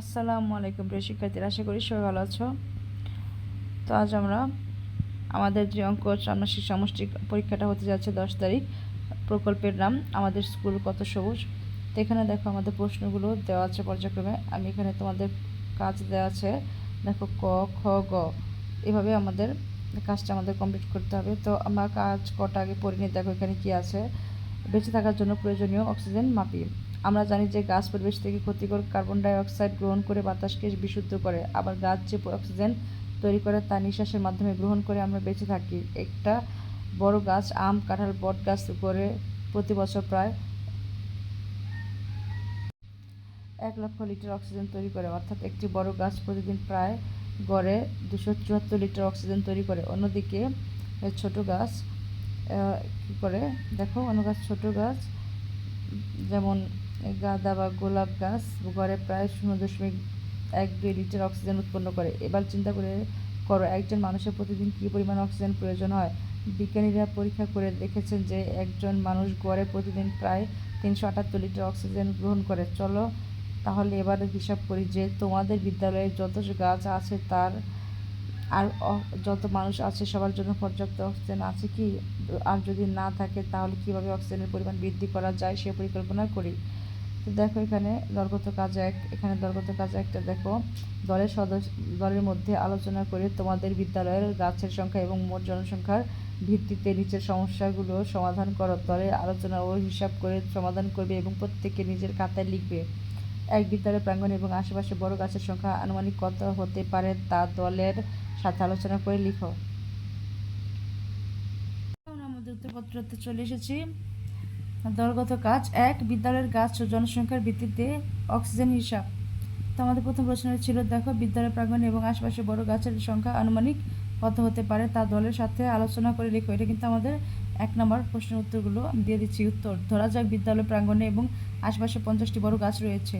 আসসালামু আলাইকুম প্রিয় শিক্ষার্থীরা, আশা করি সবাই ভালো আছো। তো আজ আমরা আমাদের যে অঙ্ক ষান্মাসিক সামষ্টিক পরীক্ষাটা হতে যাচ্ছে দশ তারিখ, প্রকল্পের নাম আমাদের স্কুল কত সবুজ। তো এখানে দেখো আমাদের প্রশ্নগুলো দেওয়া আছে পর্যায়ক্রমে। আমি এখানে তোমাদের কাজ দেওয়া আছে, দেখো ক, খ, গ। এভাবে আমাদের কাজটা আমাদের কমপ্লিট করতে হবে। তো আমরা কাজ কটা আগে পড়ে দেখো এখানে কি আছে। বেঁচে থাকার জন্য প্রয়োজনীয় অক্সিজেন মাপি আমরা জানি যে গাছ পরিবেশ থেকে ক্ষতিকর কার্বন ডাই অক্সাইড গ্রহণ করে বাতাসকে বিশুদ্ধ করে, আবার গাছ যে অক্সিজেন তৈরি করে তা নিঃশ্বাসের মাধ্যমে গ্রহণ করে আমরা বেঁচে থাকি। একটা বড় গাছ, আম, কাঁঠাল, বট গাছ করে প্রতি বছর প্রায় এক লক্ষ লিটার অক্সিজেন তৈরি করে, অর্থাৎ একটি বড় গাছ প্রতিদিন প্রায় গড়ে দুশো চুয়াত্তর লিটার অক্সিজেন তৈরি করে। অন্যদিকে ছোট গাছ কী করে? দেখো, অন্য গাছ, ছোট গাছ, যেমন গাঁদা বা গোলাপ গাছ গড়ে প্রায় শূন্য দশমিক এক দুই লিটার অক্সিজেন উৎপন্ন করে। এবার চিন্তা করে করো, একজন মানুষের প্রতিদিন কী পরিমাণ অক্সিজেন প্রয়োজন হয়? বিজ্ঞানীরা পরীক্ষা করে দেখেছেন যে একজন মানুষ গড়ে প্রতিদিন প্রায় তিনশো আটাত্তর লিটার অক্সিজেন গ্রহণ করে। চলো তাহলে এবার হিসাব করি যে তোমাদের বিদ্যালয়ে যত গাছ আছে তার আর যত মানুষ আছে সবার জন্য পর্যাপ্ত অক্সিজেন আছে কি? আর যদি না থাকে তাহলে কীভাবে অক্সিজেনের পরিমাণ বৃদ্ধি করা যায় সে পরিকল্পনা করি। তো দেখো এখানে দলগত কাজ এক, এখানে দলগত কাজ একটা দেখো। দলের সদস্য, দলের মধ্যে আলোচনা করে তোমাদের বিদ্যালয়ের গাছের সংখ্যা এবং মোট জনসংখ্যার ভিত্তিতে নিচের সমস্যাগুলো সমাধান করো। দলের আলোচনা ও হিসাব করে সমাধান করবে এবং প্রত্যেকে নিজের খাতায় লিখবে। এক বিদ্যালয় প্রাঙ্গণ এবং আশেপাশে বড় গাছের সংখ্যা আনুমানিক কত হতে পারে তা দলের সাথে আলোচনা করে লিখো। আমরা আমাদের উত্তরপত্রতে চলে এসেছি। দলগত কাজ। এক, বিদ্যালয়ের গাছ ও জনসংখ্যার ভিত্তিতে অক্সিজেন হিসাব। তো আমাদের প্রথম প্রশ্ন ছিল, দেখো, বিদ্যালয় প্রাঙ্গণ এবং আশপাশে বড় গাছের সংখ্যা আনুমানিক কত হতে পারে তা দলের সাথে আলোচনা করে লিখো এটা কিন্তু আমাদের এক নম্বর প্রশ্নের উত্তরগুলো আমি দিয়ে দিচ্ছি। উত্তর, ধরা যাক বিদ্যালয় প্রাঙ্গণে এবং আশপাশে পঞ্চাশটি বড় গাছ রয়েছে।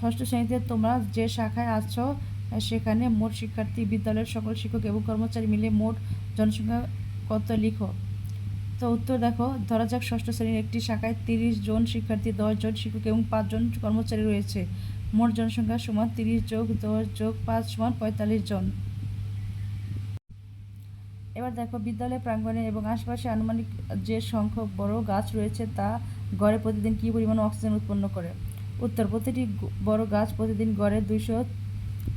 ষষ্ঠ শ্রেণীতে তোমরা যে শাখায় আছো, সেখানে মোট শিক্ষার্থী, বিদ্যালয়ের সকল শিক্ষক এবং কর্মচারী মিলে মোট জনসংখ্যা কত লিখো? তো উত্তর দেখো, ধরা যাক ষষ্ঠ শ্রেণির একটি শাখায় তিরিশ জন শিক্ষার্থী, দশ জন শিক্ষক এবং পাঁচজন কর্মচারী রয়েছে। মোট জনসংখ্যা সমান তিরিশ যোগ দশ যোগ পাঁচ সমান পঁয়তাল্লিশ জন। এবার দেখো, বিদ্যালয় প্রাঙ্গণে এবং আশপাশে আনুমানিক যে সংখ্যক বড় গাছ রয়েছে তা গড়ে প্রতিদিন কী পরিমাণ অক্সিজেন উৎপন্ন করে? উত্তর, প্রতিটি বড় গাছ প্রতিদিন গড়ে দুইশো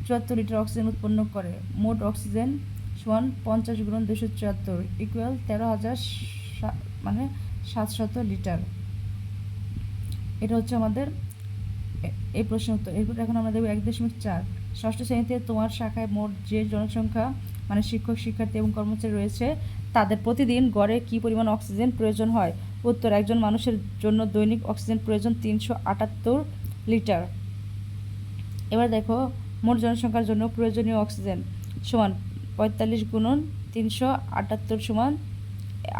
চুয়াত্তর লিটার অক্সিজেন উৎপন্ন করে। মোট অক্সিজেন সমান পঞ্চাশ গুণ দুশো চুয়াত্তর ইকুয়াল তেরো হাজার মানে সাতশত লিটার। এটা হচ্ছে আমাদের এই প্রশ্নের উত্তর। এরপর এখন আমরা দেখব এক দশমিক চার। ষষ্ঠ শ্রেণীতে তোমার শাখায় মোট যে জনসংখ্যা মানে শিক্ষক, শিক্ষার্থী এবং কর্মচারী রয়েছে, তাদের প্রতিদিন গড়ে কী পরিমাণ অক্সিজেন প্রয়োজন হয়? উত্তর, একজন মানুষের জন্য দৈনিক অক্সিজেন প্রয়োজন তিনশো আটাত্তর লিটার। এবার দেখো, মোট জনসংখ্যার জন্য প্রয়োজনীয় অক্সিজেন সমান পঁয়তাল্লিশ গুণন তিনশো আটাত্তর সমান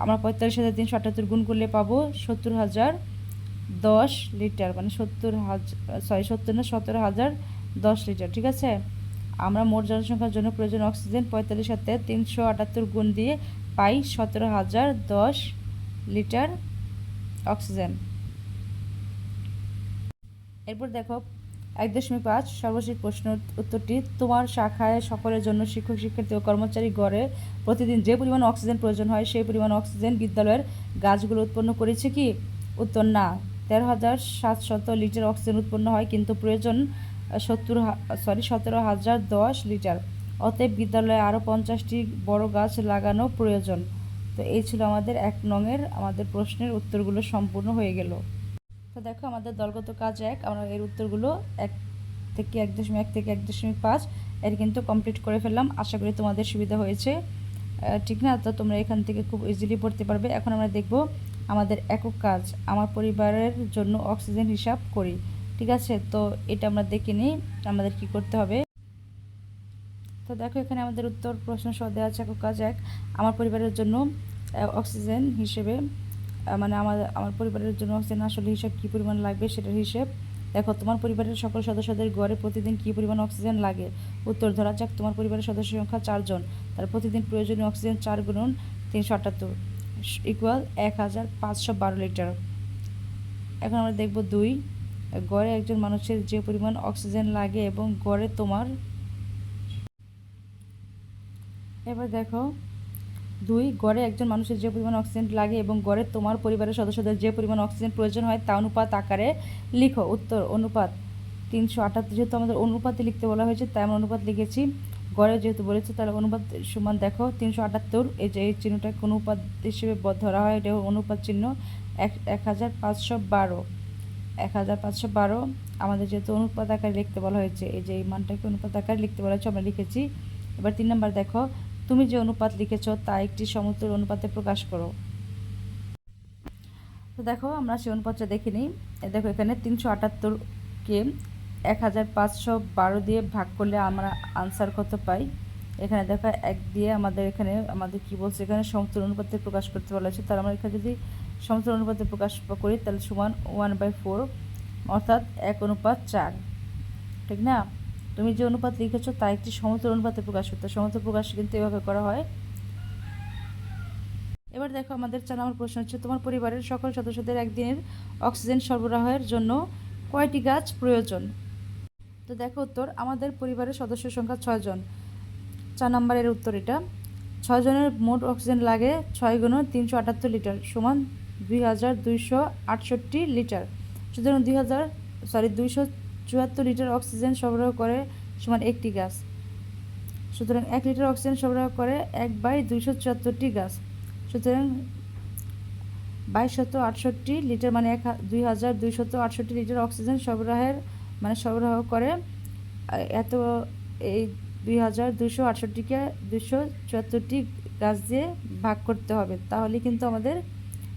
আমরা পঁয়তাল্লিশ হাজার তিনশো আটাত্তর গুণ করলে পাবো সত্তর হাজার দশ লিটার মানে সত্তর হাজার সরি সত্তর না, সতেরো হাজার দশ লিটার, ঠিক আছে? আমরা মোট জনসংখ্যার জন্য প্রয়োজন অক্সিজেন পঁয়তাল্লিশ সাথে তিনশো আটাত্তর গুণ দিয়ে পাই সতেরো হাজার দশ লিটার অক্সিজেন। এরপর দেখো এক দশমিক পাঁচ সর্বশেষ প্রশ্ন উত্তরটি, তোমার শাখায় সকলের জন্য শিক্ষক, শিক্ষার্থী ও কর্মচারী গড়ে প্রতিদিন যে পরিমাণ অক্সিজেন প্রয়োজন হয়, সেই পরিমাণ অক্সিজেন বিদ্যালয়ের গাছগুলো উৎপন্ন করেছে কি? উত্তর না। তেরো হাজার সাতশত লিটার অক্সিজেন উৎপন্ন হয়, কিন্তু প্রয়োজন সত্তর সরি, সতেরো হাজার দশ লিটার। অতএব বিদ্যালয়ে আরও পঞ্চাশটি বড় গাছ লাগানো প্রয়োজন। তো এই ছিল আমাদের এক নঙের আমাদের প্রশ্নের উত্তরগুলো সম্পূর্ণ হয়ে গেল। তো দেখো, আমাদের দলগত কাজ এক, আমরা এর উত্তরগুলো এক থেকে এক দশমিক এক থেকে এক দশমিক পাঁচ, এর কিন্তু কমপ্লিট করে ফেললাম। আশা করি তোমাদের সুবিধা হয়েছে। ঠিক না? তো তোমরা এখান থেকে খুব ইজিলি পড়তে পারবে। এখন আমরা দেখব আমাদের একক কাজ, আমার পরিবারের জন্য অক্সিজেন হিসাব করি। ঠিক আছে? তো এটা আমরা দেখে নিই, আমাদের কি করতে হবে। তো দেখো, এখানে আমাদের উত্তর প্রশ্ন সহ দেওয়া আছে একক কাজ এক, আমার পরিবারের জন্য অক্সিজেন হিসেবে মানে আমার আমার পরিবারের জন্য অক্সিজেন আসলে হিসাব কী পরিমাণ লাগবে সেটার হিসেব। দেখো, তোমার পরিবারের সকল সদস্যদের গড়ে প্রতিদিন কী পরিমাণ অক্সিজেন লাগে? উত্তর ধরা যাক, তোমার পরিবারের সদস্য সংখ্যা চারজন তার প্রতিদিন প্রয়োজনীয় অক্সিজেন চার গুণন তিনশো আটাত্তর। ইকুয়াল এক হাজার পাঁচশো বারো লিটার। এখন আমরা দেখব দুই। গড়ে একজন মানুষের যে পরিমাণ অক্সিজেন লাগে এবং গড়ে তোমার এবার দেখো দুই, গড়ে একজন মানুষের যে পরিমাণ অক্সিজেন লাগে এবং গড়ে তোমার পরিবারের সদস্যদের যে পরিমাণ অক্সিজেন প্রয়োজন হয় তা অনুপাত আকারে লিখো, উত্তর অনুপাত। তিনশো আটাত্তর, যেহেতু আমাদের অনুপাতে লিখতে বলা হয়েছে, তাই আমরা অনুপাত লিখেছি। গড়ে যেহেতু বলেছে, তাহলে অনুপাত সমান দেখো, তিনশো আটাত্তর, এই যে এই চিহ্নটাকে অনুপাত হিসেবে ব- ধরা হয়, এটা অনুপাত চিহ্ন এক এক হাজার পাঁচশো বারো। এক হাজার পাঁচশো বারো, আমাদের যেহেতু অনুপাত আকারে লিখতে বলা হয়েছে, এই যে এই মানটাকে অনুপাত আকারে লিখতে বলা হয়েছে, আমরা লিখেছি। এবার তিন নম্বর দেখো তুমি যে অনুপাত লিখেছো, তা একটি সমতুল অনুপাতে প্রকাশ করো। তো দেখো, আমরা সেই অনুপাতটা দেখে নিই। দেখো, এখানে তিনশো আটাত্তরকে এক হাজার পাঁচশো বারো দিয়ে ভাগ করলে আমরা আনসার কত পাই? এখানে দেখো, এক দিয়ে আমাদের এখানে, আমাদের কি বলছে? এখানে সমতুল অনুপাতে প্রকাশ করতে বলা হয়েছে। তাহলে আমরা এখানে যদি সমতুল অনুপাতে প্রকাশ করি, তাহলে সমান ওয়ান বাই ফোর, অর্থাৎ এক অনুপাত চার। ঠিক না? তুমি যে অনুপাত লিখেছো তা একটি সমতুল অনুপাতে প্রকাশ করতে। সমতুল প্রকাশ কিন্তু এভাবে করা হয়। এবার দেখো আমাদের চার নম্বর প্রশ্ন হচ্ছে, তোমার পরিবারের সকল সদস্যদের একদিনের অক্সিজেন সরবরাহের জন্য কয়টি গাছ প্রয়োজন? তো দেখো উত্তর, আমাদের পরিবারের সদস্য সংখ্যা ছয়জন চার নম্বরের উত্তর এটা। ছয়জনের মোট অক্সিজেন লাগে ছয় গুণ তিনশো আটাত্তর লিটার সমান দুই হাজার দুইশো আটষট্টি লিটার। সুতরাং দুই হাজার সরি দুইশো চুয়াত্তর লিটার অক্সিজেন সরবরাহ করে সমান একটি গাছ। সুতরাং এক লিটার অক্সিজেন সরবরাহ করে এক বাই দুইশো চুয়াত্তরটি গাছ। সুতরাং বাইশশত আটষট্টি লিটার মানে এক দুই হাজার দুইশত আটষট্টি লিটার অক্সিজেন সরবরাহের মানে সরবরাহ করে এত এই দুই হাজার দুইশো আটষট্টিকে দুশো চুয়াত্তরটি গাছ দিয়ে ভাগ করতে হবে। তাহলে কিন্তু আমাদের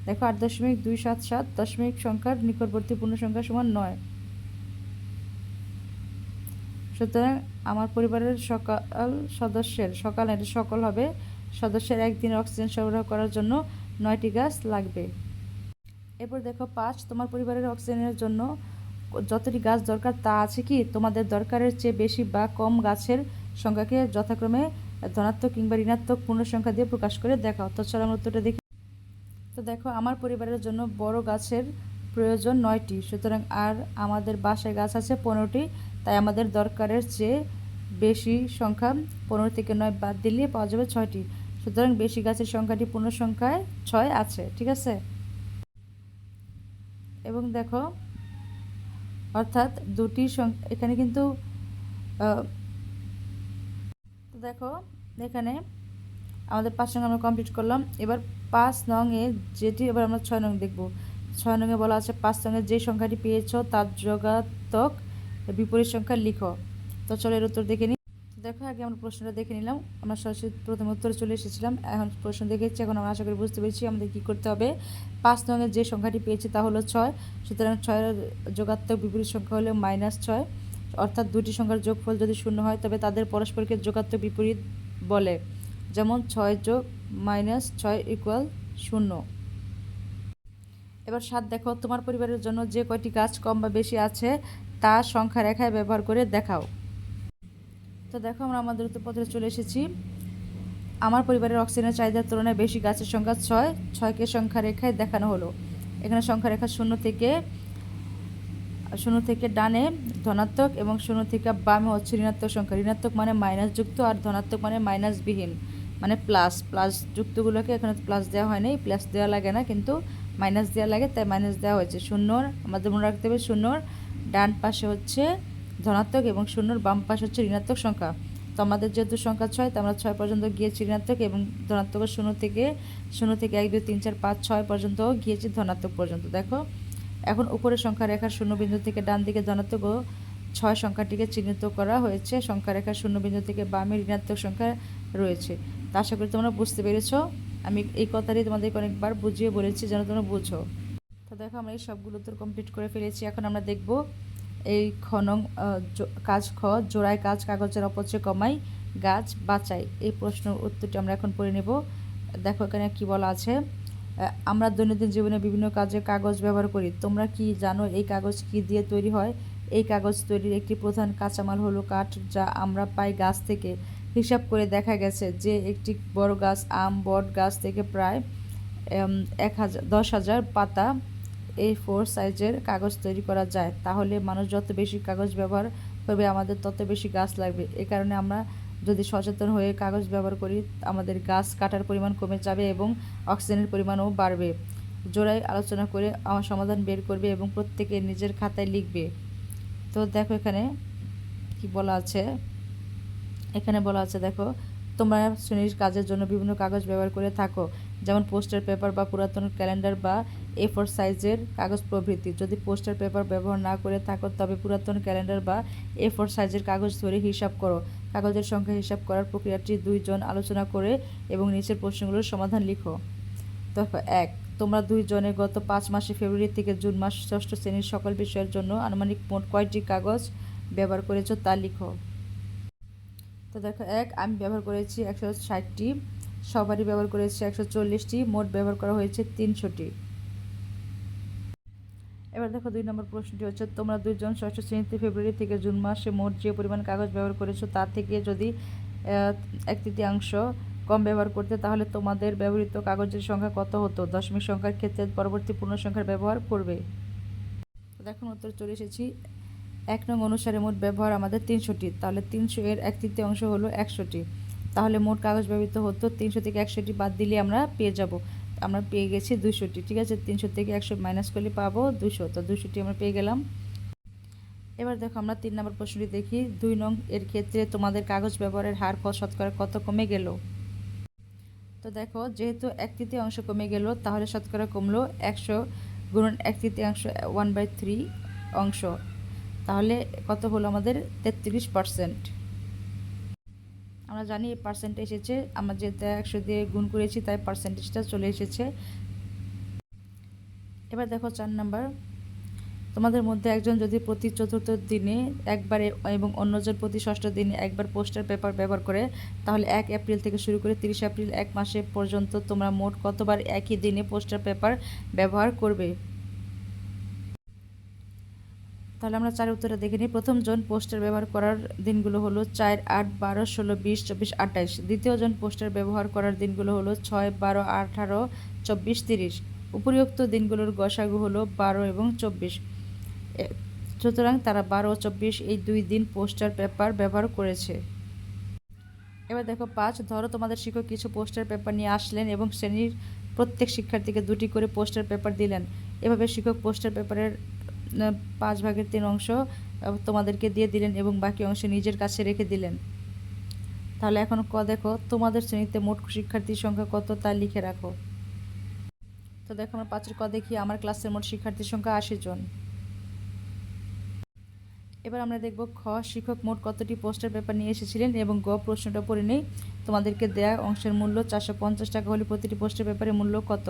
দেখো আট দশমিক দুই সাত সাত দশমিক সংখ্যার নিকটবর্তী পূর্ণ সংখ্যা সমান নয়। সুতরাং আমার পরিবারের সকাল সদস্যের, সকাল এটা সকল হবে, সদস্যের একদিনের অক্সিজেন সরবরাহ করার জন্য নয়টি গাছ লাগবে। এরপর দেখো, পাঁচ, তোমার পরিবারের অক্সিজেনের জন্য যতটি গাছ দরকার তা আছে কি? তোমাদের দরকারের চেয়ে বেশি বা কম গাছের সংখ্যাকে যথাক্রমে ধনাত্মক কিংবা ঋণাত্মক পূর্ণ সংখ্যা দিয়ে প্রকাশ করে দেখাও। তো চলো আমরা উত্তরটা দেখি। তো দেখো, আমার পরিবারের জন্য বড় গাছের প্রয়োজন নয়টি, সুতরাং আর আমাদের বাসায় গাছ আছে পনেরোটি তাই আমাদের দরকারের চেয়ে বেশি সংখ্যা পনেরো থেকে নয় বাদ দিলে পাওয়া যাবে ছয়টি। সুতরাং বেশি গাছের সংখ্যাটি পূর্ণ সংখ্যায় ছয় আছে, ঠিক আছে? এবং দেখো, অর্থাৎ দুটি এখানে কিন্তু দেখো, এখানে আমাদের পাঁচ নং আমরা কমপ্লিট করলাম। এবার পাঁচ নং এ যেটি, এবার আমরা ছয় নং দেখব। ছয় নং এ বলা আছে পাঁচ নং এর যে সংখ্যাটি পেয়েছ তার যোগাত্মক বিপরীত সংখ্যা লিখো। তো চলো এর উত্তর দেখে নিই দেখো, আগে আমরা প্রশ্নটা দেখে নিলাম। আমরা সরাসরি প্রথমে উত্তরে চলে এসেছিলাম। এখন প্রশ্ন দেখেছি, এখন আমরা আশা করি বুঝতে পেরেছি আমাদের কী করতে হবে। পাঁচ নং যে সংখ্যাটি পেয়েছি তা হলো ছয়। সুতরাং ছয়ের যোগাত্মক বিপরীত সংখ্যা হলো মাইনাস ছয়। অর্থাৎ দুটি সংখ্যার যোগফল যদি শূন্য হয়, তবে তাদের পরস্পরকে যোগাত্মক বিপরীত বলে। যেমন ছয় যোগ মাইনাস ছয় ইকুয়াল শূন্য। এবার সাত দেখো। তোমার পরিবারের জন্য যে কয়টি গাছ কম বা বেশি আছে তা সংখ্যা রেখায় ব্যবহার করে দেখাও। তো দেখো আমরা আমাদের উত্তরপত্রে চলে এসেছি। আমার পরিবারের অক্সিজেনের চাহিদার তুলনায় বেশি গাছের সংখ্যা ছয়, ছয়কে সংখ্যা রেখায় দেখানো হলো। এখানে সংখ্যা রেখা শূন্য থেকে শূন্য থেকে ডানে ধনাত্মক এবং শূন্য থেকে বামে হচ্ছে ঋণাত্মক সংখ্যা। ঋণাত্মক মানে মাইনাস যুক্ত আর ধনাত্মক মানে মাইনাস বিহীন মানে প্লাস প্লাস যুক্তগুলোকে এখানে প্লাস দেওয়া হয়নি প্লাস দেওয়া লাগে না, কিন্তু মাইনাস দেওয়া লাগে, তাই মাইনাস দেওয়া হয়েছে। শূন্যর, আমাদের মনে রাখতে হবে শূন্যর ডান পাশে হচ্ছে ধনাত্মক এবং শূন্যর বাম পাশে হচ্ছে ঋণাত্মক সংখ্যা। তো আমাদের যেহেতু সংখ্যা ছয়, তো আমরা ছয় পর্যন্ত গিয়েছি ঋণাত্মক এবং ধনাত্মক শূন্য থেকে শূন্য থেকে এক, দুই, তিন, চার, পাঁচ, ছয় পর্যন্ত গিয়েছি ধনাত্মক পর্যন্ত। দেখো, এখন উপরের সংখ্যা রেখার শূন্য বিন্দু থেকে ডান দিকে ধনাত্মক ছয় সংখ্যাটিকে চিহ্নিত করা হয়েছে। সংখ্যা রেখার শূন্য বিন্দু থেকে বামে ঋণাত্মক সংখ্যা রয়েছে। তা আশা করি তোমরা বুঝতে পেরেছ। আমি এই কথাটি তোমাদেরকে অনেকবার বুঝিয়ে বলেছি, যেন তোমরা বুঝো। তো দেখো আমরা এই সবগুলো উত্তর কমপ্লিট করে ফেলেছি। এখন আমরা দেখব এই খনং আহ, জো- কাজ খ জোড়ায় কাজ কাগজের অপচয় কমাই গাছ বাঁচাই এই প্রশ্ন উত্তরটি আমরা এখন পড়ে নেব। দেখো এখানে কি বলা আছে আমরা দৈনন্দিন জীবনে বিভিন্ন কাজে কাগজ ব্যবহার করি। তোমরা কি জানো এই কাগজ কি দিয়ে তৈরি হয়? এই কাগজ তৈরির একটি প্রধান কাঁচামাল হলো কাঠ যা আমরা পাই গাছ থেকে। হিসাব করে দেখা গেছে যে একটি বড় গাছ আম বট গাছ থেকে প্রায় এক হাজার দশ হাজার পাতা এই ফোর সাইজের কাগজ তৈরি করা যায়, তাহলে মানুষ যত বেশি কাগজ ব্যবহার করবে, আমাদের তত বেশি গাছ লাগবে। এ কারণে আমরা যদি সচেতন হয়ে কাগজ ব্যবহার করি, আমাদের গাছ কাটার পরিমাণ কমে যাবে এবং অক্সিজেনের পরিমাণও বাড়বে। জোড়ায় আলোচনা করে আমার সমাধান বের করবে এবং প্রত্যেকে নিজের খাতায় লিখবে। তো দেখো এখানে কি বলা আছে? এখানে বলা আছে, দেখো, তোমরা শ্রেণির কাজের জন্য বিভিন্ন কাগজ ব্যবহার করে থাকো। যেমন পোস্টার পেপার বা পুরাতন ক্যালেন্ডার বা এ ফোর সাইজের কাগজ প্রভৃতি। যদি পোস্টার পেপার ব্যবহার না করে থাকো, তবে পুরাতন ক্যালেন্ডার বা এ ফোর সাইজের কাগজ ধরে হিসাব করো। কাগজের সংখ্যা হিসাব করার প্রক্রিয়াটি দুইজন আলোচনা করে এবং নিচের প্রশ্নগুলোর সমাধান লিখো। দেখো এক, তোমরা দুইজনে গত পাঁচ মাসে ফেব্রুয়ারি থেকে জুন মাস ষষ্ঠ শ্রেণির সকল বিষয়ের জন্য আনুমানিক মোট কয়টি কাগজ ব্যবহার করেছ তা লিখো। তো দেখো এক, আমি ব্যবহার করেছি একশো ষাটটি সবারই ব্যবহার করেছে একশো চল্লিশটি, মোট ব্যবহার করা হয়েছে তিনশোটি। এবার দেখো দুই নম্বর প্রশ্নটি হচ্ছে, তোমরা দুইজন ষষ্ঠ শ্রেণীতে ফেব্রুয়ারি থেকে জুন মাসে মোট যে পরিমাণ কাগজ ব্যবহার করেছ তার থেকে যদি এক তৃতীয়াংশ কম ব্যবহার করতে, তাহলে তোমাদের ব্যবহৃত কাগজের সংখ্যা কত হতো? দশমিক সংখ্যার ক্ষেত্রে পরবর্তী পূর্ণ সংখ্যার ব্যবহার করবে। দেখুন উত্তর চলে এসেছি, এক নং অনুসারে মোট ব্যবহার আমাদের তিনশোটি, তাহলে তিনশো এর এক তৃতীয় অংশ হলো একশোটি। তাহলে মোট কাগজ ব্যবহৃত হতো তিনশো থেকে একশোটি বাদ দিলে আমরা পেয়ে যাব। আমরা পেয়ে গেছি দুশোটি ঠিক আছে? তিনশো থেকে একশো মাইনাস করলে পাবো দুশো তো দুশোটি আমরা পেয়ে গেলাম। এবার দেখো, আমরা তিন নম্বর প্রশ্নটি দেখি। দুই নং এর ক্ষেত্রে তোমাদের কাগজ ব্যবহারের হার শতকরা কত কমে গেল? তো দেখো, যেহেতু এক তৃতীয়াংশ কমে গেল, তাহলে শতকরা কমলো একশো গুণন এক তৃতীয়াংশ ওয়ান বাই থ্রি অংশ। তাহলে কত হলো আমাদের তেত্রিশ পার্সেন্ট আমরা জানি পার্সেন্ট এসেছে, আমরা যেটা একশো দিয়ে গুণ করেছি, তাই পার্সেন্টেজটা চলে এসেছে। এবার দেখো চার নাম্বার তোমাদের মধ্যে একজন যদি প্রতি চতুর্থ দিনে একবারে এবং অন্যজন প্রতি ষষ্ঠ দিনে একবার পোস্টার পেপার ব্যবহার করে, তাহলে এক এপ্রিল থেকে শুরু করে তিরিশ এপ্রিল এক মাসে পর্যন্ত তোমরা মোট কতবার একই দিনে পোস্টার পেপার ব্যবহার করবে? তাহলে আমরা চার উত্তরে দেখে নিই। প্রথম জন পোস্টার ব্যবহার করার দিনগুলো হলো চার আট বারো ষোলো বিশ চব্বিশ আঠাইশ। দ্বিতীয় জন পোস্টার ব্যবহার করার দিনগুলো হলো ছয় বারো আঠারো চব্বিশ তিরিশ। উপরিউক্ত দিনগুলোর গসাগু হলো বারো এবং চব্বিশ। সুতরাং তারা বারো চব্বিশ এই দুই দিন পোস্টার পেপার ব্যবহার করেছে। এবার দেখো পাঁচ, ধরো তোমাদের শিক্ষক কিছু পোস্টার পেপার নিয়ে আসলেন এবং শ্রেণির প্রত্যেক শিক্ষার্থীকে দুটি করে পোস্টার পেপার দিলেন। এভাবে শিক্ষক পোস্টার পেপারের পাঁচ ভাগের তিন অংশ তোমাদেরকে দিয়ে দিলেন এবং বাকি অংশ নিজের কাছে রেখে দিলেন। তাহলে এখন ক দেখো, তোমাদের শ্রেণীতে মোট শিক্ষার্থীর সংখ্যা কত তা লিখে রাখো। তো দেখো আমরা পাঁচের ক দেখি, আমার ক্লাসের মোট শিক্ষার্থীর সংখ্যা আশি জন। এবার আমরা দেখব খ, শিক্ষক মোট কতটি পোস্টার পেপার নিয়ে এসেছিলেন এবং গ প্রশ্নটা পড়ে নেই। তোমাদেরকে দেয়া অংশের মূল্য চারশো পঞ্চাশ টাকা হলে প্রতিটি পোস্টার পেপারের মূল্য কত?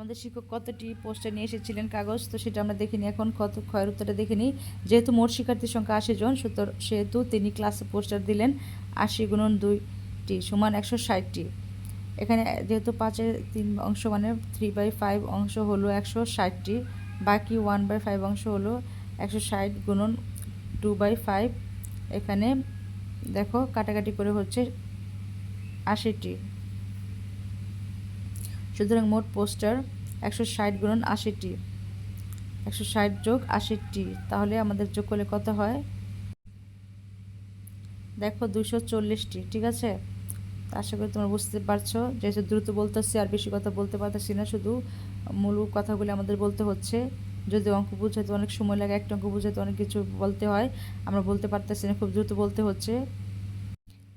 আমাদের শিক্ষক কতটি পোস্টার নিয়ে এসেছিলেন কাগজ, তো সেটা আমরা দেখিনি এখন কত ক্ষয়ের উত্তরটা দেখিনি যেহেতু মোট শিক্ষার্থীর সংখ্যা আশি জন, সুতর সেহেতু তিনি ক্লাসে পোস্টার দিলেন আশি গুণন দুইটি সমান একশো ষাটটি। এখানে যেহেতু পাঁচের তিন অংশ মানে থ্রি বাই ফাইভ অংশ হলো একশো ষাটটি, বাকি ওয়ান বাই ফাইভ অংশ হলো একশো ষাট গুণন টু বাই ফাইভ এখানে দেখো কাটাকাটি করে হচ্ছে আশিটি। সুতরাং মোট পোস্টার একশো ষাট গুণন আশিটি। একশো ষাট যোগ আশিটি, তাহলে আমাদের যোগ করলে কত হয়? দেখো দুশো চল্লিশটি, ঠিক আছে? আশা করি তোমরা বুঝতে পারছ। যেহেতু দ্রুত বলতেছি, আর বেশি কথা বলতে পারতেছি না, শুধু মূল কথাগুলি আমাদের বলতে হচ্ছে। যদি অঙ্ক বুঝাইতে অনেক সময় লাগে, একটা অঙ্ক বুঝাইতে অনেক কিছু বলতে হয়, আমরা বলতে পারতেছি না, খুব দ্রুত বলতে হচ্ছে।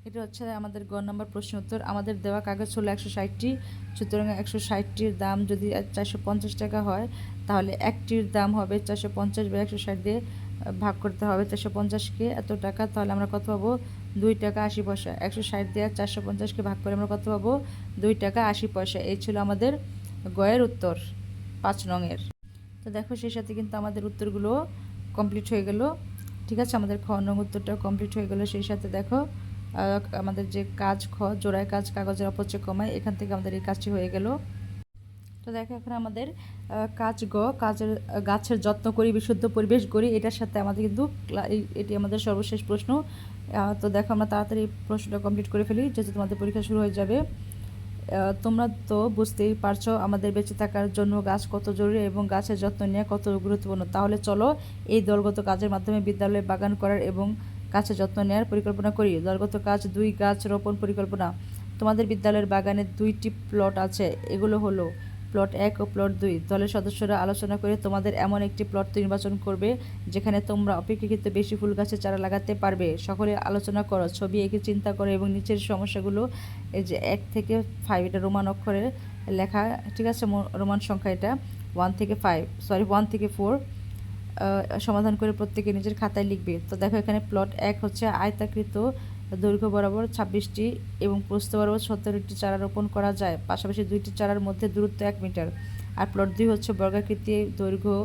এটা হচ্ছে আমাদের গ নম্বর প্রশ্ন উত্তর। আমাদের দেওয়া কাগজ হলো একশো ষাটটি, সুতরাং একশো ষাটটির দাম যদি চারশো পঞ্চাশ টাকা হয়, তাহলে একটির দাম হবে চারশো পঞ্চাশ বা একশো ষাট দিয়ে ভাগ করতে হবে চারশো পঞ্চাশকে এত টাকা, তাহলে আমরা কত পাবো? দুই টাকা আশি পয়সা। একশো ষাট দিয়ে চারশো পঞ্চাশকে ভাগ করে আমরা কত পাবো? দুই টাকা আশি পয়সা। এই ছিল আমাদের গয়ের উত্তর, পাঁচ নংয়ের। তো দেখো, সেই সাথে কিন্তু আমাদের উত্তরগুলো কমপ্লিট হয়ে গেল। ঠিক আছে, আমাদের খ নং উত্তরটাও কমপ্লিট হয়ে গেল। সেই সাথে দেখো আমাদের যে কাজ খ, জোড়ায় কাজ, কাগজের অপচয় কমায়, এখান থেকে আমাদের এই কাজটি হয়ে গেল। তো দেখো এখন আমাদের কাজ গ, কাজের গাছের যত্ন করি, বিশুদ্ধ পরিবেশ করি এটার সাথে আমাদের কিন্তু এটি আমাদের সর্বশেষ প্রশ্ন। তো দেখো আমরা তাড়াতাড়ি প্রশ্নটা কমপ্লিট করে ফেলি, যেহেতু তোমাদের পরীক্ষা শুরু হয়ে যাবে। তোমরা তো বুঝতেই পারছ, আমাদের বেঁচে থাকার জন্য গাছ কত জরুরি এবং গাছের যত্ন নেওয়া কত গুরুত্বপূর্ণ। তাহলে চলো এই দলগত কাজের মাধ্যমে বিদ্যালয়ে বাগান করার এবং গাছের যত্ন নেওয়ার পরিকল্পনা করি। দলগত কাজ, দুই গাছ রোপণ পরিকল্পনা। তোমাদের বিদ্যালয়ের বাগানে দুইটি প্লট আছে, এগুলো হলো প্লট এক ও প্লট দুই। দলের সদস্যরা আলোচনা করে তোমাদের এমন একটি প্লট নির্বাচন করবে, যেখানে তোমরা অপেক্ষাকৃত বেশি ফুল গাছের চারা লাগাতে পারবে। সকলে আলোচনা করো, ছবি এঁকে চিন্তা করো এবং নিচের সমস্যাগুলো, এই যে এক থেকে ফাইভ এটা রোমান অক্ষরে লেখা, ঠিক আছে রোমান সংখ্যা এটা ওয়ান থেকে ফাইভ সরি ওয়ান থেকে ফোর সমাধান করে প্রত্যেকে নিজের খাতায় লিখবে। তো দেখো এখানে প্লট এক হচ্ছে আয়তাকৃত দৈর্ঘ্য বরাবর ছাব্বিশটি এবং প্রস্থ বরাবর সত্তরটি চারা রোপণ করা যায়। পাশাপাশি দুইটি চারার মধ্যে দূরত্ব এক মিটার। আর প্লট দুই হচ্ছে বর্গাকৃতি দৈর্ঘ্য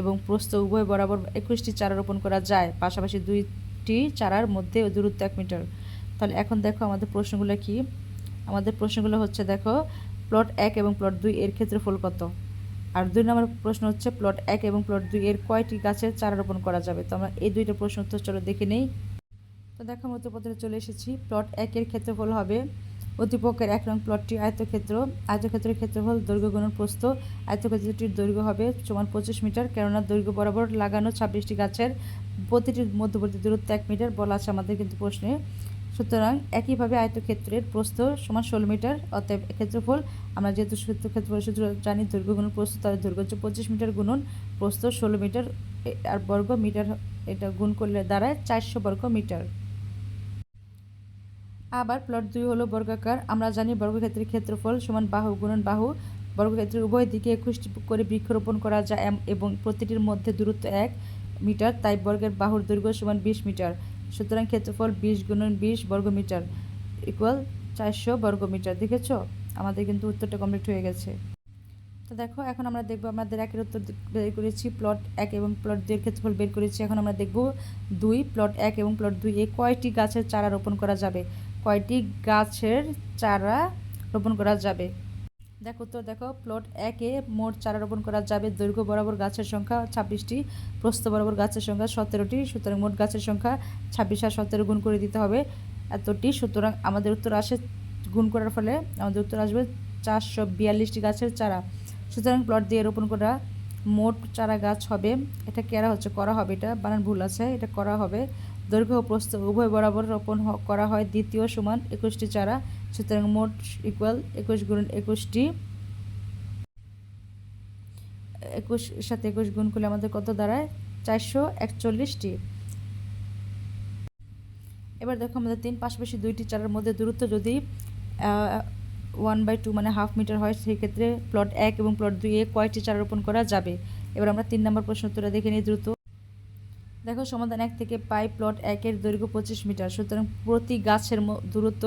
এবং প্রস্থ উভয় বরাবর একুশটি চারা রোপণ করা যায়। পাশাপাশি দুইটি চারার মধ্যে দূরত্ব এক মিটার। তাহলে এখন দেখো আমাদের প্রশ্নগুলো কি? আমাদের প্রশ্নগুলো হচ্ছে দেখো প্লট এক এবং প্লট দুই এর ক্ষেত্রফল কত? আর দুই নম্বর প্রশ্ন হচ্ছে প্লট এক এবং প্লট দুই এর কয়টি গাছের চারা রোপণ করা যাবে? তো আমরা এই দুইটা প্রশ্ন উত্তর চলো দেখে নেই। তো দেখো আমরা উত্তরপত্রে চলে এসেছি। প্লট একের ক্ষেত্রফল হবে অতিপক্ষের এক নং প্লটটি আয়তক্ষেত্র। আয়তক্ষেত্রের ক্ষেত্রফল দৈর্ঘ্য গুণন প্রস্থ। আয়তক্ষেত্রটির দৈর্ঘ্য হবে সমান পঁচিশ মিটার, কেননা দৈর্ঘ্য বরাবর লাগানো ছাব্বিশটি গাছের প্রতিটির মধ্যবর্তী দূরত্ব এক মিটার। বলা আছে আমাদের কিন্তু প্রশ্নে। সুতরাং একইভাবে আয়তক্ষেত্রের প্রস্থ সমান ষোলো মিটার, অতএব ক্ষেত্রফল আমরা যেহেতু ক্ষেত্রফল সূত্র জানি দৈর্ঘ্য গুণন প্রস্থ তার দৈর্ঘ্য হচ্ছে পঁচিশ মিটার গুণন প্রস্থ ষোলো মিটার আর বর্গ মিটার এটা গুণ করলে দাঁড়ায় চারশো বর্গ মিটার। আবার প্লট দুই হলো বর্গাকার, আমরা জানি বর্গক্ষেত্রের ক্ষেত্রফল সমান বাহু গুণন বাহু, বর্গক্ষেত্রের উভয় দিকে একুশটি করে বৃক্ষরোপণ করা যায় এবং প্রতিটির মধ্যে দূরত্ব এক মিটার, তাই বর্গের বাহুর দৈর্ঘ্য সমান বিশ মিটার। সুতরাং ক্ষেত্রফল বিশ গুণন বিশ বর্গ মিটার ইকুয়াল চারশো বর্গ মিটার দেখেছ? আমাদের কিন্তু উত্তরটা কমপ্লিট হয়ে গেছে। তো দেখো, এখন আমরা দেখব আমাদের একের উত্তর বের করেছি প্লট এক এবং প্লট দুইয়ের ক্ষেত্রফল বের করেছি। এখন আমরা দেখব দুই প্লট এক এবং প্লট দুই এ কয়টি গাছের চারা রোপণ করা যাবে? কয়টি গাছের চারা রোপণ করা যাবে? দেখো তো দেখো প্লট একে মোট চারা রোপণ করা যাবে দৈর্ঘ্য বরাবর গাছের সংখ্যা ছাব্বিশটি, প্রস্থ বরাবর গাছের সংখ্যা সতেরোটি, সুতরাং মোট গাছের সংখ্যা ছাব্বিশ আর সতেরো গুণ করে দিতে হবে এতটি, সুতরাং আমাদের উত্তর আসে গুণ করার ফলে আমাদের উত্তর আসবে চারশো বিয়াল্লিশটি গাছের চারা। সুতরাং প্লট দিয়ে রোপণ করা মোট চারা গাছ হবে, এটা কেরা হচ্ছে, করা হবে, এটা বানান ভুল আছে, এটা করা হবে। দৈর্ঘ্য ও প্রস্থ উভয় বরাবর রোপণ করা হয়। দ্বিতীয় সমান একুশটি চারা, সুতরাং মোট ইকুয়াল একুশ গুণ একুশটি, একুশ, সাথে একুশ গুণ করলে আমাদের কত দাঁড়ায়? চারশো একচল্লিশটি। এবার দেখো আমাদের তিন পাশাপাশি দুইটি চারার মধ্যে দূরত্ব যদি ওয়ান বাই টু মানে হাফ মিটার হয় সেই ক্ষেত্রে প্লট এক এবং প্লট দুই এ কয়টি চারা রোপণ করা যাবে? এবার আমরা তিন নম্বর প্রশ্ন উত্তরটা দেখে নিই দ্রুত। দেখো, সমাধান এক থেকে পাই প্লট একের দৈর্ঘ্য পঁচিশ মিটার। সুতরাং প্রতি গাছের দূরত্ব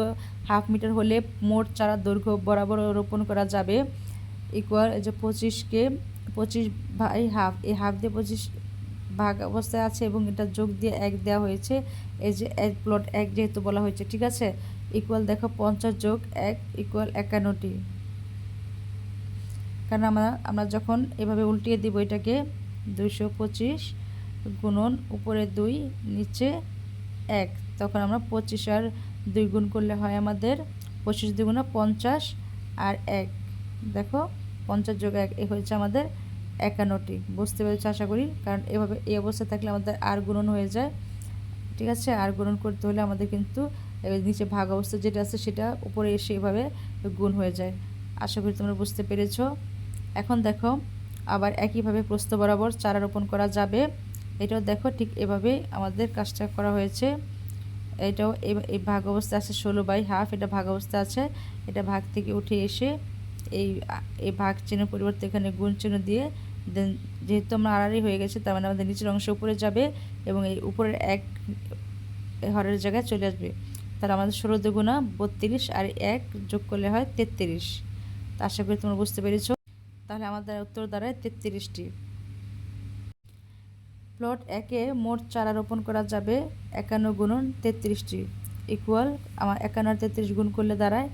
হাফ মিটার হলে মোট চারা দৈর্ঘ্য বরাবর রোপণ করা যাবে ইকুয়াল এই যে পঁচিশকে পঁচিশ বাই হাফ। এই হাফ দিয়ে পঁচিশ ভাগ অবস্থায় আছে এবং এটা যোগ দিয়ে এক দেওয়া হয়েছে। এই যে এক প্লট এক যেহেতু বলা হয়েছে, ঠিক আছে? ইকুয়াল দেখো পঞ্চাশ যোগ এক ইকুয়াল একান্নটি। কারণ আমরা আমরা যখন এভাবে উল্টিয়ে দিব এটাকে দুশো পঁচিশ গুণন উপরে দুই, নিচে এক। তখন আমরা পঁচিশ আর দুই গুণ করলে হয় আমাদের পঁচিশ দুগুণা পঞ্চাশ আর এক। দেখো, পঞ্চাশ যোগ এক, এ হয়েছে আমাদের একান্নটি। বুঝতে পেরেছি? আশা করি? কারণ এভাবে এই অবস্থায় থাকলে আমাদের আর গুণন হয়ে যায়। ঠিক আছে? আর গুণন করতে হলে আমাদের কিন্তু নিচে ভাগ অবস্থা যেটা আছে সেটা উপরে এসে এভাবে গুণ হয়ে যায়। আশা করি তোমরা বুঝতে পেরেছ? এখন দেখো, আবার একইভাবে প্রস্থ বরাবর চারা রোপণ করা যাবে। এটাও দেখো ঠিক এভাবে আমাদের কাজটা করা হয়েছে। এটাও এই- ভাগ অবস্থা আছে ষোলো বাই হাফ, এটা ভাগ অবস্থা আছে। এটা ভাগ থেকে উঠে এসে এই এই ভাগ চিহ্নের পরিবর্তে এখানে গুণ চিহ্ন দিয়ে দেন যেহেতু আমরা আড়াআড়ি হয়ে গেছে, তার মানে আমাদের নিচের অংশ উপরে যাবে এবং এই উপরের এক হরের জায়গায় চলে আসবে। তাহলে আমাদের ষোলো দুগুণা বত্রিশ আর এক যোগ করলে হয় তেত্রিশ। তা আশা করি তোমরা বুঝতে পেরেছ। তাহলে আমাদের উত্তর দাঁড়ায় তেত্রিশটি। প্লট একে মোট চারা রোপণ করা যাবে একান্ন গুণন তেত্রিশটি ইকুয়াল আমার একান্ন তেত্রিশ গুণ করলে দাঁড়ায়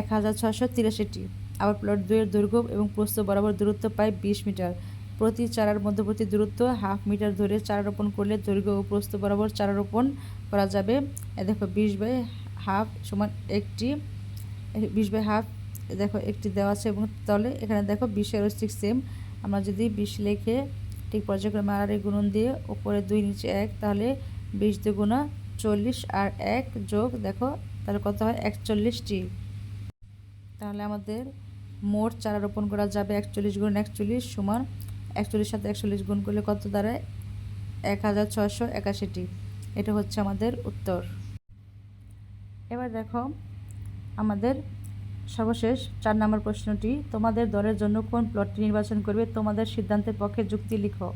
এক হাজার ছশো তিরাশিটি। আবার প্লট দুইয়ের দৈর্ঘ্য এবং প্রস্থ বরাবর দূরত্ব পায় বিশ মিটার। প্রতি চারার মধ্যবর্তী দূরত্ব হাফ মিটার ধরে চারা রোপণ করলে দৈর্ঘ্য ও প্রস্থ বরাবর চারা রোপণ করা যাবে। দেখো বিশ বাই হাফ সমান একটি, বিশ বাই হাফ দেখো একটি দেওয়া আছে এবং তাহলে এখানে দেখো বিশেরও ঠিক সেম আমরা যদি বিশ লিখে ঠিক পর্যায়ক্রমে এই গুণন দিয়ে উপরে দুই, নিচে এক, তাহলে বিশ দুগুণা চল্লিশ আর এক যোগ, দেখো, তাহলে কত হয়? একচল্লিশটি। তাহলে আমাদের মোট চারা রোপণ করা যাবে একচল্লিশ গুণ একচল্লিশ সমান একচল্লিশ সাথে একচল্লিশ গুণ করলে কত দাঁড়ায়? এক হাজার ছশো একাশিটি। এটা হচ্ছে আমাদের উত্তর। এবার দেখো আমাদের সর্বশেষ চার নম্বর প্রশ্নটি, তোমাদের দলের জন্য কোন প্লটটি নির্বাচন করবে? তোমাদের সিদ্ধান্তের পক্ষে যুক্তি লিখো।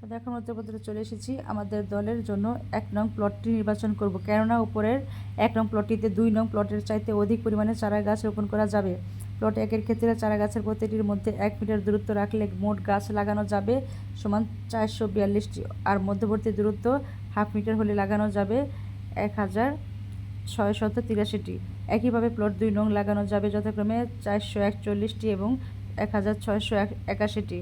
তো দেখো উত্তরপত্রে চলে এসেছি। আমাদের দলের জন্য এক নং প্লটটি নির্বাচন করব। কেননা উপরের এক নং প্লটটিতে দুই নং প্লটের চাইতে অধিক পরিমাণে চারা গাছ রোপণ করা যাবে। প্লট একের ক্ষেত্রে চারা গাছের প্রতিটির মধ্যে এক মিটার দূরত্ব রাখলে মোট গাছ লাগানো যাবে সমান চারশো বিয়াল্লিশটি। আর মধ্যবর্তী দূরত্ব হাফ মিটার হলে লাগানো যাবে এক হাজার ছয়শত তিরাশিটি। একইভাবে প্লট দুই নং লাগানো যাবে যথাক্রমে চারশো একচল্লিশটি এবং এক হাজার ছয়শো একাশিটি।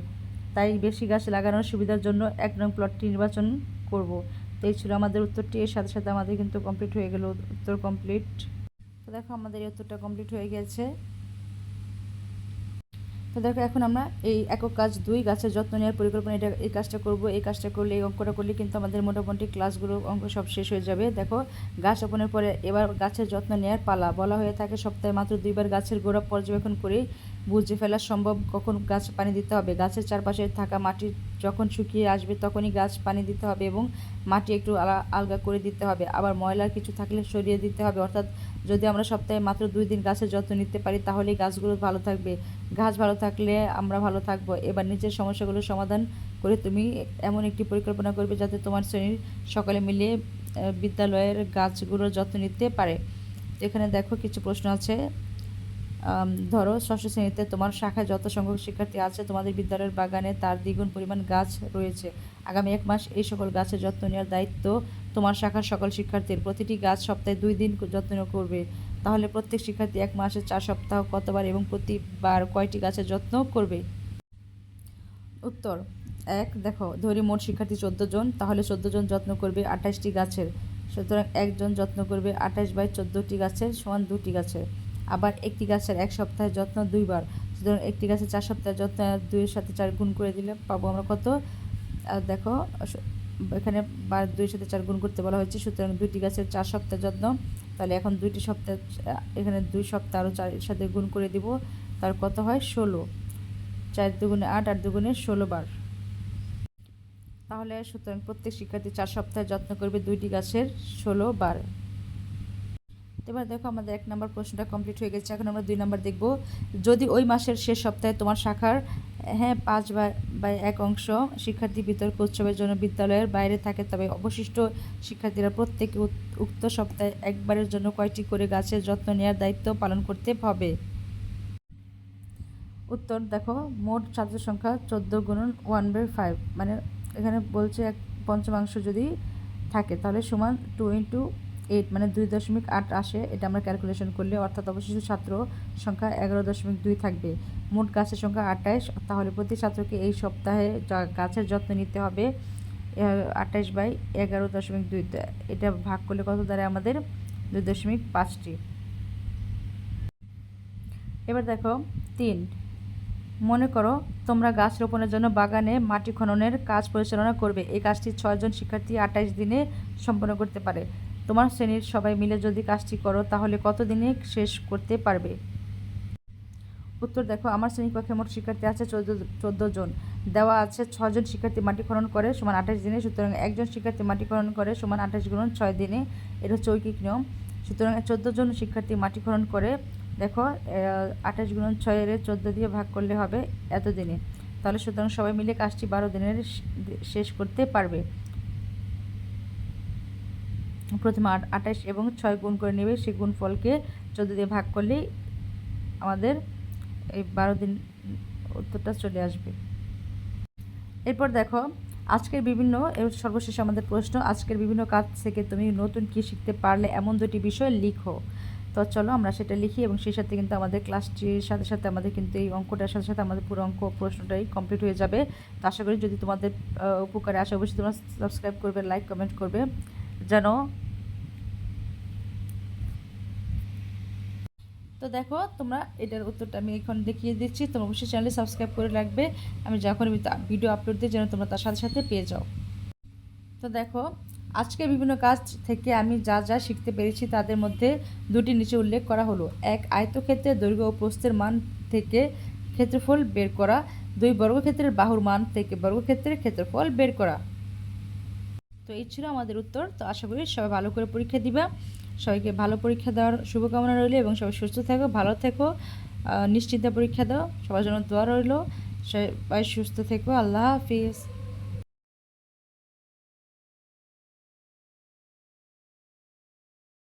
তাই বেশি গাছ লাগানোর সুবিধার জন্য এক নং প্লটটি নির্বাচন করব। তো এই ছিল আমাদের উত্তরটি। এর সাথে সাথে আমাদের কিন্তু কমপ্লিট হয়ে গেল উত্তর কমপ্লিট তো দেখো আমাদের এই উত্তরটা কমপ্লিট হয়ে গেছে। তো দেখো, এখন আমরা এই একক কাজ দুই গাছের যত্ন নেওয়ার পরিকল্পনা, এটা এই কাজটা করব, এই কাজটা করলে এই অঙ্কটা করলে কিন্তু আমাদের মোটামুটি ক্লাসগুলো অঙ্ক সব শেষ হয়ে যাবে। দেখো, গাছ রোপণের পরে এবার গাছের যত্ন নেওয়ার পালা বলা হয়ে থাকে, সপ্তাহে মাত্র দুইবার গাছের গোড়া পর্যবেক্ষণ করে বুঝে ফেলা সম্ভব, কখন গাছ পানি দিতে হবে? গাছের চারপাশে থাকা মাটি যখন শুকিয়ে আসবে, তখনই গাছ পানি দিতে হবে এবং মাটি একটু আলগা করে দিতে হবে। আবার ময়লা কিছু থাকলে সরিয়ে দিতে হবে। অর্থাৎ যদি আমরা সপ্তাহে মাত্র দুই দিন গাছের যত্ন নিতে পারি তাহলেই গাছগুলো ভালো থাকবে। গাছ ভালো থাকলে আমরা ভালো থাকব। এবার নিচের সমস্যাগুলো সমাধান করে তুমি এমন একটি পরিকল্পনা করবে যাতে তোমার শ্রেণির সকালে মিলে বিদ্যালয়ের গাছগুলোর যত্ন নিতে পারে। এখানে দেখো কিছু প্রশ্ন আছে। ধরো, ষষ্ঠ শ্রেণীতে তোমার শাখায় যত সংখ্যক শিক্ষার্থী আছে, তোমাদের বিদ্যালয়ের বাগানে তার দ্বিগুণ পরিমাণ গাছ রয়েছে। আগামী এক মাস এই সকল গাছের যত্ন নেওয়ার দায়িত্ব তোমার শাখার সকল শিক্ষার্থীর। প্রতিটি গাছ সপ্তাহে দুই দিন যত্ন করবে। তাহলে প্রত্যেক শিক্ষার্থী এক মাসে চার সপ্তাহ কতবার এবং প্রতিবার কয়টি গাছের যত্ন করবে? উত্তর, এক, দেখো, ধরি মোট শিক্ষার্থী চোদ্দ জন, তাহলে চোদ্দ জন যত্ন করবে আঠাশটি গাছের। সুতরাং একজন যত্ন করবে আঠাশ বাই চোদ্দোটি গাছের সমান দুটি গাছের। আবার একটি গাছের এক সপ্তাহে যত্ন দুইবার। সুতরাং একটি গাছের চার সপ্তাহে যত্ন দুইয়ের সাথে চার গুণ করে দিলে পাবো আমরা কত? দেখো এখানে বার দুইয়ের সাথে চার গুণ করতে বলা হয়েছে, সুতরাং দুইটি গাছের চার সপ্তাহ যত্ন। তাহলে এখন দুইটি সপ্তাহ এখানে দুই সপ্তাহ আরও চারের সাথে গুণ করে দিব। তার কত হয়? ষোলো। চার দুগুণে আট আট দুগুণে ষোলো বার। তাহলে সুতরাং প্রত্যেক শিক্ষার্থী চার সপ্তাহে যত্ন করবে দুইটি গাছের ষোলো বার। এবার দেখো আমাদের এক নম্বর প্রশ্নটা কমপ্লিট হয়ে গেছে। এখন আমরা দুই নম্বর দেখব। যদি ওই মাসের শেষ সপ্তাহে তোমার শাখার হ্যাঁ পাঁচ বা এক অংশ শিক্ষার্থী বিতর্ক উৎসবের জন্য বিদ্যালয়ের বাইরে থাকে, তবে অবশিষ্ট শিক্ষার্থীরা প্রত্যেকে উক্ত সপ্তাহে একবারের জন্য কয়টি করে গাছের যত্ন নেওয়ার দায়িত্ব পালন করতে হবে? উত্তর দেখো, মোট ছাত্র সংখ্যা চোদ্দ গুণন ওয়ান বাই ফাইভ মানে এখানে বলছে এক পঞ্চমাংশ যদি থাকে, তাহলে সমান টু ইন্টু এইট মানে দুই দশমিক আট আসে, এটা আমরা ক্যালকুলেশন করলে অর্থাৎ অবশিষ্ট ছাত্র সংখ্যা এগারো দশমিক দুই থাকবে। মোট গাছের সংখ্যা আঠাইশ, তাহলে প্রতি ছাত্রকে এই সপ্তাহে গাছের যত্ন নিতে হবে আঠাইশ বাই এগারো দশমিক দুই। এটা ভাগ করলে কত দাঁড়ায় আমাদের? দুই দশমিক পাঁচটি। এবার দেখো, তিন। মনে করো তোমরা গাছ রোপণের জন্য বাগানে মাটি খননের কাজ পরিচালনা করবে। এই কাজটি ছয়জন শিক্ষার্থী আঠাইশ দিনে সম্পন্ন করতে পারে। তোমার শ্রেণির সবাই মিলে যদি কাজটি করো, তাহলে কতদিনে শেষ করতে পারবে? উত্তর দেখো, আমার শ্রেণীকক্ষে মোট শিক্ষার্থী আছে চোদ্দ, চোদ্দ জন। দেওয়া আছে ছজন শিক্ষার্থী মাটি খনন করে, সমান আঠাশ দিনে। সুতরাং একজন শিক্ষার্থী মাটি খনন করে, সমান আঠাশ গুণ ছয় দিনে। এটা হচ্ছে ঐকিক নিয়ম। সুতরাং চোদ্দ জন শিক্ষার্থী মাটি খনন করে, দেখো আঠাশ গুণ ছয়ের চোদ্দ দিয়ে ভাগ করলে হবে এত দিনে তাহলে সুতরাং সবাই মিলে কাজটি বারো দিনের শেষ করতে পারবে। প্রথমে আট আঠাশ এবং ছয় গুণ করে নেবে, সেই গুণফলকে চোদ্দ দিয়ে ভাগ করলেই আমাদের এই বারো দিন উত্তরটা চলে আসবে। এরপর দেখো, আজকের বিভিন্ন সর্বশেষ আমাদের প্রশ্ন, আজকের বিভিন্ন কাজ থেকে তুমি নতুন কি শিখতে পারলে এমন দুটি বিষয় লিখো। তো চলো আমরা সেটা লিখি এবং সেই সাথে কিন্তু আমাদের ক্লাসটির সাথে সাথে আমাদের কিন্তু এই অঙ্কটার সাথে সাথে আমাদের পুরো অঙ্ক প্রশ্নটাই কমপ্লিট হয়ে যাবে। তো আশা করি যদি তোমাদের উপকারে আসে, অবশ্যই তোমরা সাবস্ক্রাইব করবে লাইক কমেন্ট করবে। যেন তো দেখো, তোমরা এটার উত্তরটা আমি এখন দেখিয়ে দিচ্ছি। তোমরা অবশ্যই চ্যানেলে সাবস্ক্রাইব করে রাখবে। আমি যখন আমি ভিডিও আপলোড দিই, যেন তোমরা তার সাথে সাথে পেয়ে যাও। তো দেখো আজকে বিভিন্ন কাজ থেকে আমি যা যা শিখতে পেরেছি, তাদের মধ্যে দুটি নিচে উল্লেখ করা হলো। এক, আয়তক্ষেত্রের দৈর্ঘ্য ও প্রস্থের মান থেকে ক্ষেত্রফল বের করা। দুই, বর্গক্ষেত্রের বাহুর মান থেকে বর্গক্ষেত্রের ক্ষেত্রফল বের করা। তো এই ছিল আমাদের উত্তর। তো আশা করি সবাই ভালো করে পরীক্ষা দিবা। সবাইকে ভালো পরীক্ষা দেওয়ার শুভকামনা রইল এবং সবাই সুস্থ থেকো, ভালো থেকো। নিশ্চিন্তে পরীক্ষা দাও। সবার জন্য দোয়া রইল। সবাই সুস্থ থেকো। আল্লাহ হাফিজ।